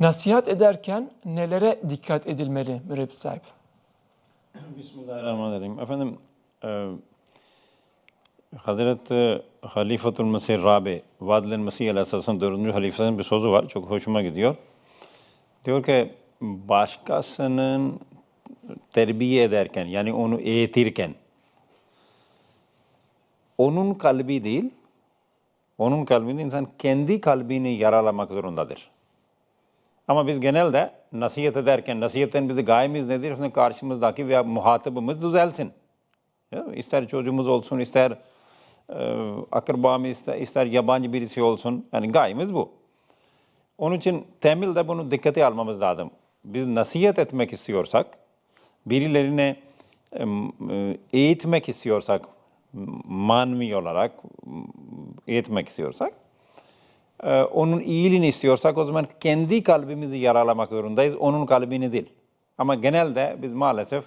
Nasihat ederken nelere dikkat edilmeli mürebbi sahip? Bismillahirrahmanirrahim. Efendim, e, Hazreti Halifatul Mesih Rabi, Vadilin Mesih Aleyhisselam'ın dördüncü halifesinin bir sözü var. Çok hoşuma gidiyor. Diyor ki, başkasının terbiye ederken, yani onu eğitirken, onun kalbi değil, onun kalbinde insan kendi kalbini yaralamak zorundadır. Ama biz genelde nasihat ederken, nasihatten bizi gayemiz nedir? Şimdi karşımızdaki veya muhatabımız düzelsin. İster çocuğumuz olsun, ister e, akrabamız, ister, ister yabancı birisi olsun. Yani gayemiz bu. Onun için temelde bunu dikkate almamız lazım. Biz nasihat etmek istiyorsak, birilerine e, eğitmek istiyorsak, manevi olarak eğitmek istiyorsak, onun iyiliğini istiyorsak o zaman kendi kalbimizi yaralamak zorundayız, onun kalbini değil. Ama genelde biz maalesef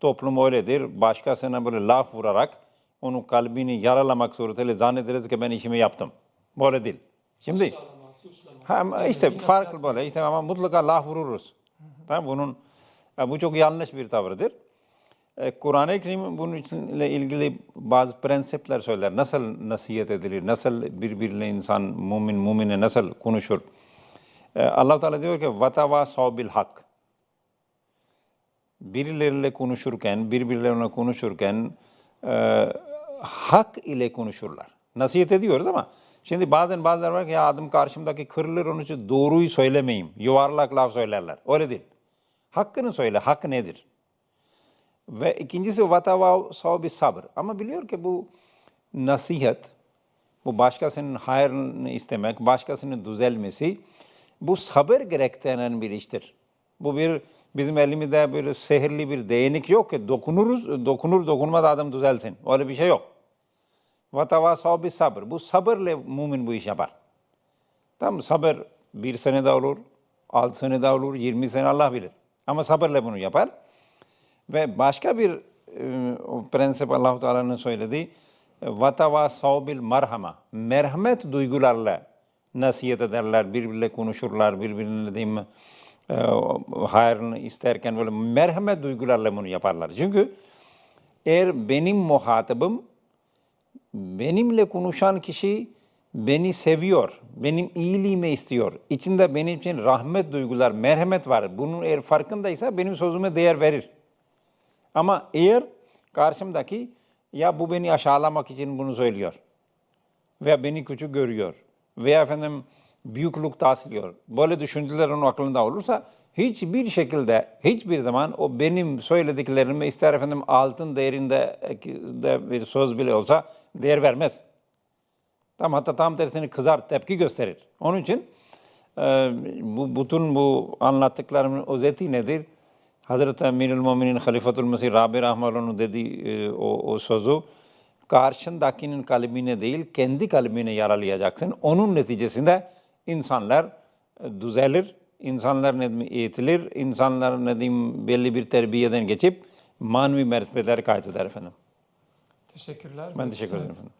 toplum öyledir, başkasına böyle laf vurarak onun kalbini yaralamak suretiyle zannederiz ki ben işimi yaptım. Böyle değil. Şimdi ha, ama işte farklı böyle işte ama mutlaka laf vururuz. Tamam bunun bu çok yanlış bir tavırdır. E, Kur'an-ı Kerim bunun bununla ilgili bazı prensipler söyler. Nasıl nasihat edilir, nasıl birbiriyle insan, mumin, mumine nasıl konuşur? E, Allah Teala diyor ki vatava bil hak. Birileriyle konuşurken, birbirlerine konuşurken e, hak ile konuşurlar. Nasihat ediyoruz ama şimdi bazen bazılar var ki ya adım karşımdaki kırılır onun için doğruyu söylemeyeyim. Yuvarlak laf söylerler. Öyle değil. Hakkını söyle. Hak nedir? Ve ikincisi vatava sahibi sabır. Ama biliyor ki bu nasihat, bu başkasının hayrını istemek, başkasının düzelmesi, bu sabır gerektiren bir iştir. Bu bir bizim elimizde böyle sehirli bir değnek yok ki dokunuruz, dokunur dokunmaz adam düzelsin. Öyle bir şey yok. Vatava sahibi sabır. Bu sabırla mümin bu iş yapar. Tamam sabır bir sene de olur, altı sene de olur, yirmi sene Allah bilir. Ama sabırla bunu yapar. Ve başka bir e, prensip Allah-u Teala'nın söylediği vatava savbil merhama. Merhamet duygularla nasihat ederler, birbirle konuşurlar, birbirine diyeyim e, hayrını isterken böyle merhamet duygularla bunu yaparlar. Çünkü eğer benim muhatabım benimle konuşan kişi beni seviyor, benim iyiliğimi istiyor. İçinde benim için rahmet duygular, merhamet var. Bunun eğer farkındaysa benim sözüme değer verir. Ama eğer karşımdaki ya bu beni aşağılamak için bunu söylüyor veya beni küçük görüyor veya efendim büyüklük taslıyor. Böyle düşünceler onun aklında olursa hiçbir şekilde hiçbir zaman o benim söylediklerime ister efendim altın değerinde de bir söz bile olsa değer vermez. Tam hatta tam tersini kızar, tepki gösterir. Onun için e, bu bütün bu anlattıklarımın özeti nedir? Emirül Müminin Halifatul Mesih Rabi Rahmanullah'ın dediği e, o, o sözü karşındakinin kalbine değil kendi kalbine yaralayacaksın. Onun neticesinde insanlar e, düzelir, insanlar eğitilir, insanlar ne diyeyim, belli bir terbiyeden geçip manevi mertebeler kaydeder efendim. Teşekkürler. Ben teşekkür ederim efendim.